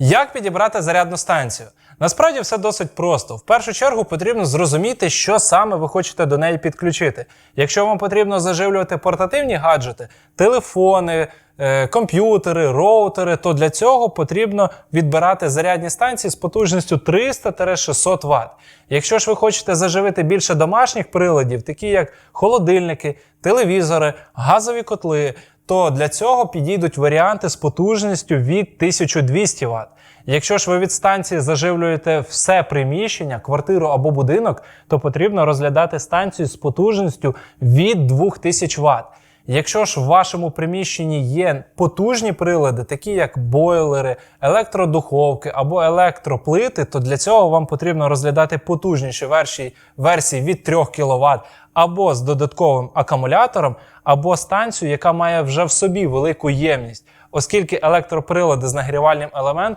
Як підібрати зарядну станцію? Насправді все досить просто. В першу чергу потрібно зрозуміти, що саме ви хочете до неї підключити. Якщо вам потрібно заживлювати портативні гаджети, телефони, е, комп'ютери, роутери, то для цього потрібно відбирати зарядні станції з потужністю 300-600 Вт. Якщо ж ви хочете заживити більше домашніх приладів, такі як холодильники, телевізори, газові котли, то для цього підійдуть варіанти з потужністю від 1200 Вт. Якщо ж ви від станції заживлюєте все приміщення, квартиру або будинок, то потрібно розглядати станцію з потужністю від 2000 Вт. Якщо ж в вашому приміщенні є потужні прилади, такі як бойлери, електродуховки або електроплити, то для цього вам потрібно розглядати потужніші версії, версії від 3 кВт або з додатковим акумулятором, або станцію, яка має вже в собі велику ємність, оскільки електроприлади з нагрівальним елементом